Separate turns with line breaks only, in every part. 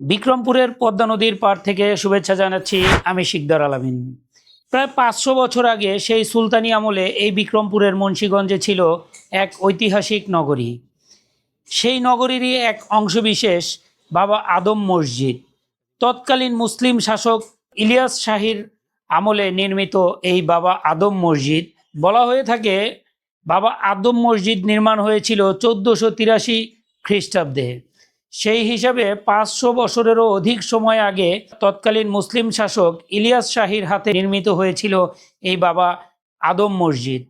বিক্রমপুরের পদ্মা নদীর পার থেকে শুভেচ্ছা জানাচ্ছি আমি শিকদার আলামিন। প্রায় পাঁচশো বছর আগে সেই সুলতানি আমলে এই বিক্রমপুরের মুন্সীগঞ্জে ছিল এক ঐতিহাসিক নগরী। সেই নগরীরই এক অংশবিশেষ বাবা আদম মসজিদ। তৎকালীন মুসলিম শাসক ইলিয়াস শাহির আমলে নির্মিত এই বাবা আদম মসজিদ, বলা হয়ে থাকে বাবা আদম মসজিদ নির্মাণ হয়েছিল চোদ্দোশো তিরাশি খ্রিস্টাব্দে। সেই হিসাবে পাঁচশো বছরেরও অধিক সময় আগে তৎকালীন মুসলিম শাসক ইলিয়াস শাহির হাতে নির্মিত হয়েছিল এই বাবা আদম মসজিদ।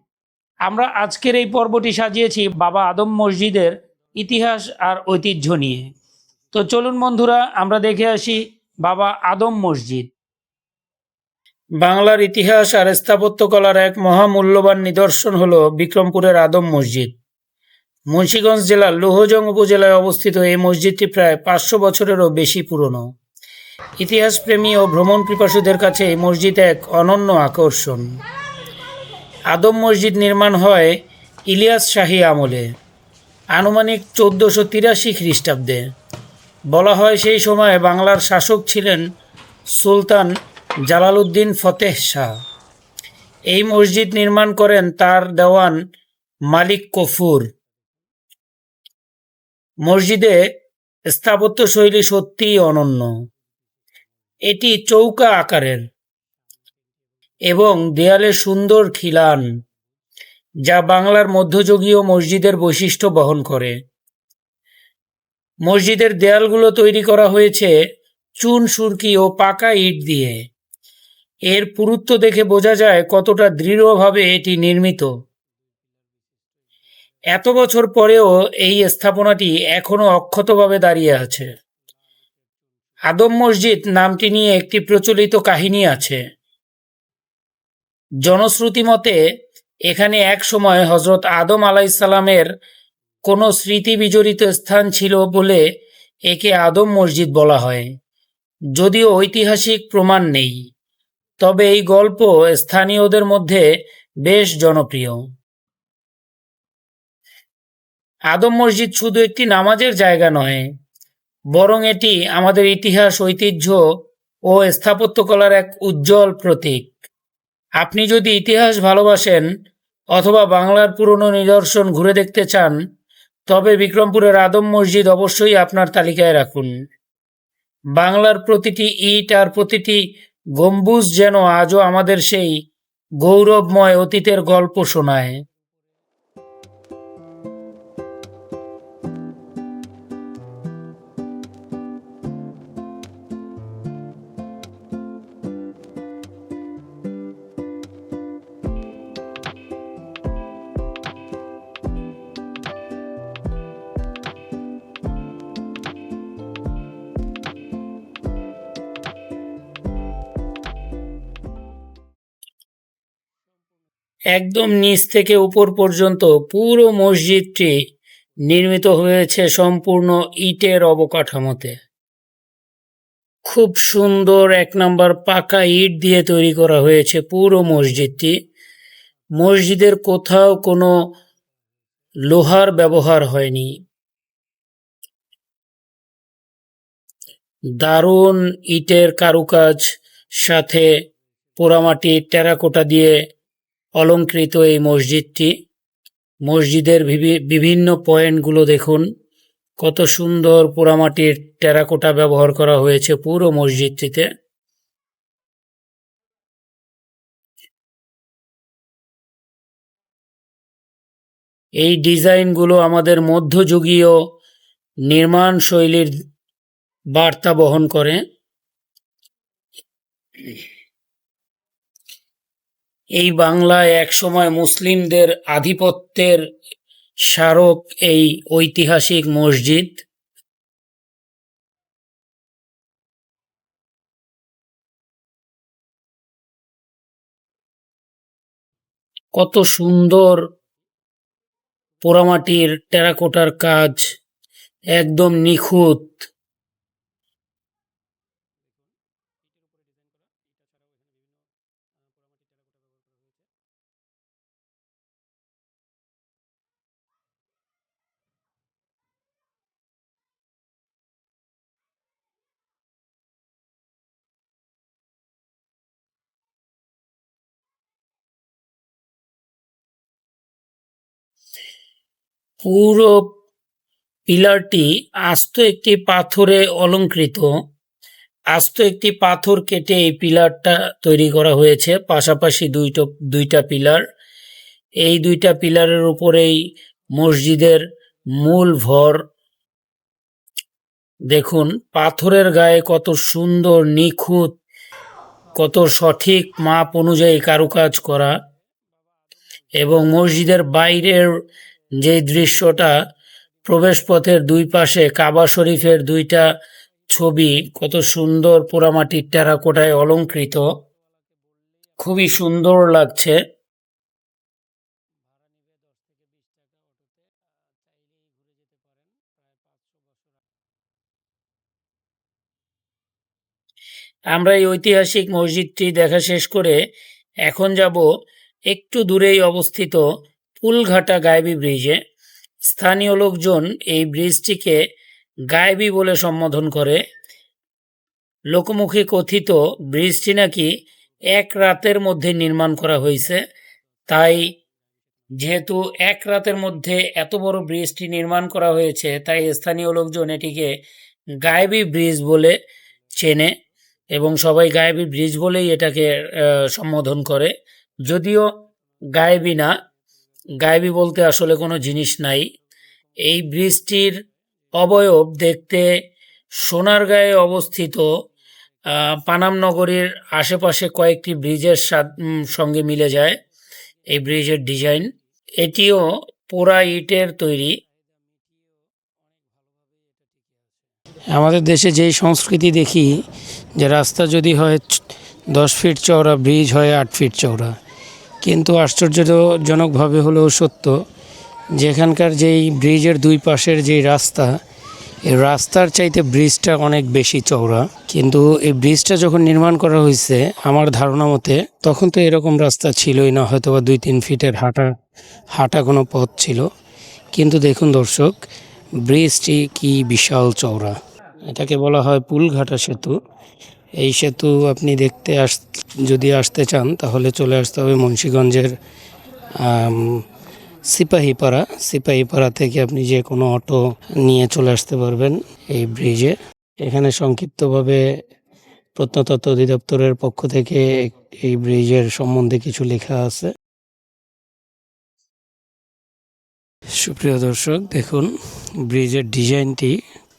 আমরা আজকের এই পর্বটি সাজিয়েছি বাবা আদম মসজিদের ইতিহাস আর ঐতিহ্য নিয়ে। তো চলুন বন্ধুরা, আমরা দেখে আসি বাবা আদম মসজিদ। বাংলার ইতিহাস আর স্থাপত্যকলার এক মহামূল্যবান নিদর্শন হল বিক্রমপুরের আদম মসজিদ। মুন্সিগঞ্জ জেলার লোহজং উপজেলায় অবস্থিত এই মসজিদটি প্রায় পাঁচশো বছরেরও বেশি পুরনো। ইতিহাসপ্রেমী ও ভ্রমণ পিপাসুদের কাছে এই মসজিদ এক অনন্য আকর্ষণ। আদম মসজিদ নির্মাণ হয় ইলিয়াস শাহী আমলে, আনুমানিক চোদ্দোশো তিরাশি খ্রিস্টাব্দে। বলা হয় সেই সময়ে বাংলার শাসক ছিলেন সুলতান জালালউদ্দিন ফতেহ শাহ। এই মসজিদ নির্মাণ করেন তার দেওয়ান মালিক কফুর। মসজিদে স্থাপত্য শৈলী সত্যিই অনন্য। এটি চৌকা আকারের এবং দেয়ালে সুন্দর খিলান, যা বাংলার মধ্যযুগীয় মসজিদের বৈশিষ্ট্য বহন করে। মসজিদের দেয়ালগুলো তৈরি করা হয়েছে চুন, সুরকি ও পাকা ইট দিয়ে। এর পুরুত্ব দেখে বোঝা যায় কতটা দৃঢ়ভাবে এটি নির্মিত। এত বছর পরেও এই স্থাপনাটি এখনও অক্ষতভাবে দাঁড়িয়ে আছে। আদম মসজিদ নামটি নিয়ে একটি প্রচলিত কাহিনী আছে। জনশ্রুতি মতে, এখানে এক সময় হজরত আদম আলাইসালামের কোনো স্মৃতি বিজড়িত স্থান ছিল বলে একে আদম মসজিদ বলা হয়। যদিও ঐতিহাসিক প্রমাণ নেই। তবে এই গল্প স্থানীয়দের মধ্যে বেশ জনপ্রিয়। আদম মসজিদ শুধু একটি নামাজের জায়গা নয়, বরং এটি আমাদের ইতিহাস, ঐতিহ্য ও স্থাপত্যকলার এক উজ্জ্বল প্রতীক। আপনি যদি ইতিহাস ভালোবাসেন অথবা বাংলার পুরনো নিদর্শন ঘুরে দেখতে চান, তবে বিক্রমপুরের আদম মসজিদ অবশ্যই আপনার তালিকায় রাখুন। বাংলার প্রতিটি ইট আর প্রতিটি গম্বুজ যেন আজও আমাদের সেই গৌরবময় অতীতের গল্প শোনায়। একদম নিচ থেকে উপর পর্যন্ত পুরো মসজিদটি নির্মিত হয়েছে সম্পূর্ণ ইটের অবকাঠামোতে। খুব সুন্দর এক নম্বর পাকা ইট দিয়ে তৈরি করা হয়েছে পুরো মসজিদটি। মসজিদের কোথাও কোনো লোহার ব্যবহার হয়নি। দারুণ ইটের কারুকাজ, সাথে পোড়ামাটির টেরাকোটা দিয়ে অলংকৃত এই মসজিদটি। মসজিদের বিভি- বিভিন্ন পয়েন্টগুলো দেখুন। কত সুন্দর পোড়ামাটির টেরাকোটা ব্যবহার করা হয়েছে পুরো মসজিদটিতে। এই ডিজাইনগুলো আমাদের মধ্যযুগীয় নির্মাণ শৈলীর বার্তা বহন করে। এই বাংলায় একসময় মুসলিমদের আধিপত্যের স্মারক এই ঐতিহাসিক মসজিদ। কত সুন্দর পোড়ামাটির টেরাকোটার কাজ, একদম নিখুঁত। পুরো পিলারটি আস্ত একটি পাথরে অলঙ্কৃত। আস্ত একটি পাথর কেটে এই পিলারটা তৈরি করা হয়েছে। পাশাপাশি দুইটো, দুইটা পিলার। এই দুইটা পিলারের উপরেই মসজিদের মূল ভর। দেখুন, পাথরের গায়ে কত সুন্দর, নিখুঁত, কত সঠিক মাপ অনুযায়ী কারুকাজ করা। এবং মসজিদের বাইরের যে দৃশ্যটা প্রবেশপথের দুই পাশে কাবা শরীফের দুইটা ছবি, কত সুন্দর পোড়ামাটির টেরাকোটায় অলঙ্কৃত। খুবই সুন্দর লাগছে। আমরা এই ঐতিহাসিক মসজিদটি দেখা শেষ করে এখন যাব একটু দূরেই অবস্থিত পুলঘাটা গায়েবী ব্রিজে স্থানীয় লোকজন এই ব্রিজটিকে গায়েবী বলে সম্বোধন করে। লোকমুখে কথিত ব্রিজটি নাকি এক রাতের মধ্যে নির্মাণ করা হয়েছে। তাই যেহেতু এক রাতের মধ্যে এত বড় ব্রিজটি নির্মাণ করা হয়েছে, তাই স্থানীয় লোকজন এটিকে গায়েবী ব্রিজ বলে চেনে এবং সবাই গায়েবী ব্রিজ বলেই এটাকে সম্বোধন করে। যদিও গায়েবী না গায়েবী বলতে আসলে কোনো জিনিস নাই। এই ব্রিজটির অবয়ব দেখতে সোনার সোনারগাঁয়ে অবস্থিত পানাম নগরীর আশেপাশে কয়েকটি ব্রিজের সঙ্গে মিলে যায় এই ব্রিজের ডিজাইন। এটিও পোড়া ইটের তৈরি। আমাদের দেশে যেই সংস্কৃতি দেখি যে রাস্তা যদি হয় দশ ফিট চওড়া, ব্রিজ হয় আট ফিট চওড়া কিন্তু আশ্চর্যজনকভাবে হলেও সত্য, যেখানকার যেই ব্রিজের দুই পাশের যেই রাস্তা, এই রাস্তার চাইতে ব্রিজটা অনেক বেশি চওড়া। কিন্তু এই ব্রিজটা যখন নির্মাণ করা হয়েছে, আমার ধারণা মতে, তখন তো এরকম রাস্তা ছিলই না হয়তো বা দুই তিন ফিটের হাঁটা হাঁটা কোনো পথ ছিল। কিন্তু দেখুন দর্শক, ব্রিজটি কি বিশাল চওড়া। এটাকে বলা হয় পুলঘাটা সেতু। এই সেতু আপনি দেখতে আস, যদি আসতে চান, তাহলে চলে আসতে হবে মুন্সীগঞ্জের সিপাহীপাড়া। সিপাহীপাড়া থেকে আপনি যে কোনো অটো নিয়ে চলে আসতে পারবেন এই ব্রিজে। এখানে সংক্ষিপ্তভাবে প্রত্নতত্ত্ব অধিদপ্তরের পক্ষ থেকে এই ব্রিজের সম্বন্ধে কিছু লেখা আছে। সুপ্রিয় দর্শক, দেখুন, ব্রিজের ডিজাইনটি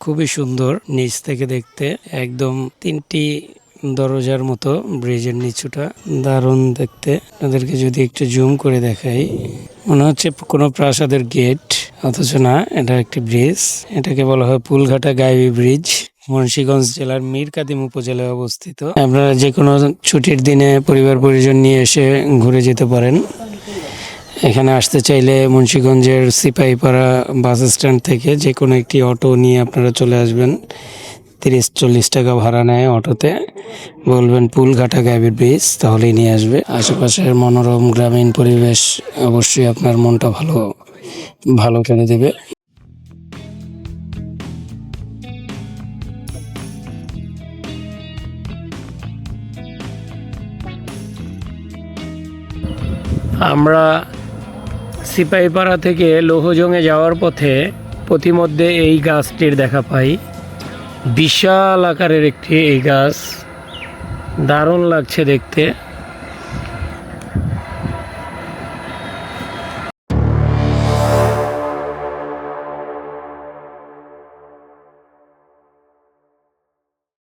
খুবই সুন্দর নিচ থেকে দেখতে। একদম তিনটি দরজার মতো ব্রিজের নিচুটা। দারুণ দেখতে। আপনাদেরকে যদি একটু জুম করে দেখাই, মনে হচ্ছে কোনো প্রাসাদের গেট, অথচ না, এটা একটি ব্রিজ। এটাকে বলা হয় পুলঘাটা গাইবি ব্রিজ। মুন্সিগঞ্জ জেলার মীরকাদিম উপজেলায় অবস্থিত। আপনারা যে কোনো ছুটির দিনে পরিবার পরিজন নিয়ে এসে ঘুরে যেতে পারেন। এখানে আসতে চাইলে মুন্সীগঞ্জের সিপাহীপাড়া বাস স্ট্যান্ড থেকে যে কোনো একটি অটো নিয়ে আপনারা চলে আসবেন। তিরিশ চল্লিশ টাকা ভাড়া নেয় অটোতে। বলবেন, পুলঘাটা গাইবির ব্রিজ তাহলেই নিয়ে আসবে। আশেপাশের মনোরম গ্রামীণ পরিবেশ অবশ্যই আপনার মনটা ভালো ভালো করে দেবে। আমরা সিপাহীপাড়া থেকে লৌহজংয়ে যাওয়ার পথে পথিমধ্যে এই গাছটির দেখা পাই। বিশাল আকারের একটি এই গাছ। দারুণ লাগছে দেখতে।